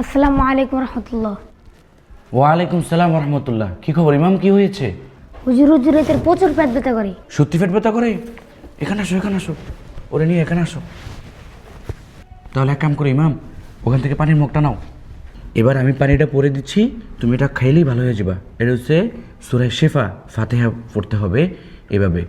আসসালামু আলাইকুম রহমতুল্লাহ। ওয়ালাইকুম সালাম রহমতুল্লাহ। কি খবর ইমাম কি হয়েছে? হুজুর হুজুর এদের প্রচুর পেট ব্যথা করে। সত্যি পেট ব্যথা করে? এখানে আসো এখানে আসো। ওরে নিয়ে এখানে আসো। তাহলে এক কাম করো ইমাম ওখান থেকে পানির মুখটা নাও। এবার আমি পানিটা পরে দিচ্ছি তুমি এটা খাইলেই ভালো হয়ে যাবা। এটা হচ্ছে সুরাই শেফা ফাতেহা পড়তে হবে এভাবে।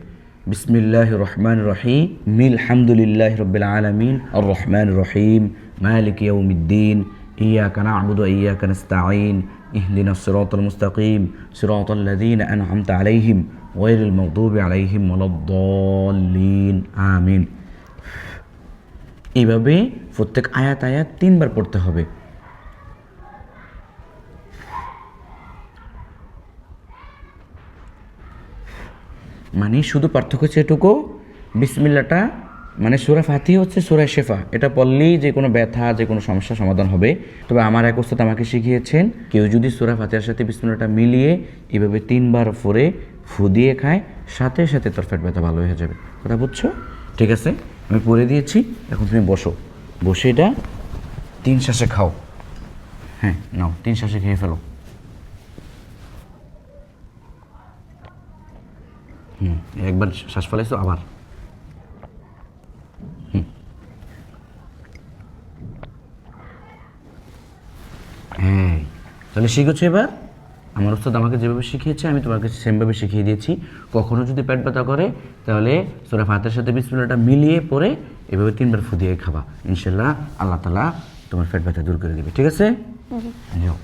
বিসমিল্লাহ রহমান রহিম মিল হামদুলিল্লাহ রবিল আলমিন আর রহমান রহিম মালিক ইয়াউমিদ্দিন। إياك نعبد وإياك نستعين اهدنا الصراط المستقيم صراط الذين أنعمت عليهم غير المغضوب عليهم ولا الضالين آمين এইভাবে প্রত্যেক আয়াত আয়াত তিনবার পড়তে হবে মানে শুধু পার্থক্য হচ্ছে এটুকু বিসমিল্লাটা মানে ফাতি হচ্ছে সুরা শেফা। এটা পড়লেই যে কোনো ব্যথা, যে কোনো সমস্যার সমাধান হবে। তবে আমার এক ওস্তাদ আমাকে শিখিয়েছেন, কেউ যদি সুরা ফাতিহার সাথে বিসমিল্লাটা মিলিয়ে এভাবে তিনবার ফোরে ফু দিয়ে খায়, সাথে সাথে তোর পেট ব্যথা ভালো হয়ে যাবে। কথা বুঝছ? ঠিক আছে? আমি পরে দিয়েছি, এখন তুমি বসো। বসে এটা তিন শ্বাসে খাও। হ্যাঁ নাও, তিন শ্বাসে খেয়ে ফেলো। হুম, একবার শ্বাস ফেলাইছো, আবার। হ্যাঁ। তাহলে শিখেছো এবার। আমার ওস্তাদ আমাকে যেভাবে শিখিয়েছে আমি তোমাকে সেমভাবে শিখিয়ে দিয়েছি। কখনো যদি পেট ব্যথা করে তাহলে সোরা ভাতের সাথে বিসমিল্লাটা মিলিয়ে পরে এভাবে তিনবার ফুদিয়ে খাবা। ইনশাল্লাহ আল্লাহ তালা তোমার পেট ব্যথা দূর করে দেবে। ঠিক আছে? যাও।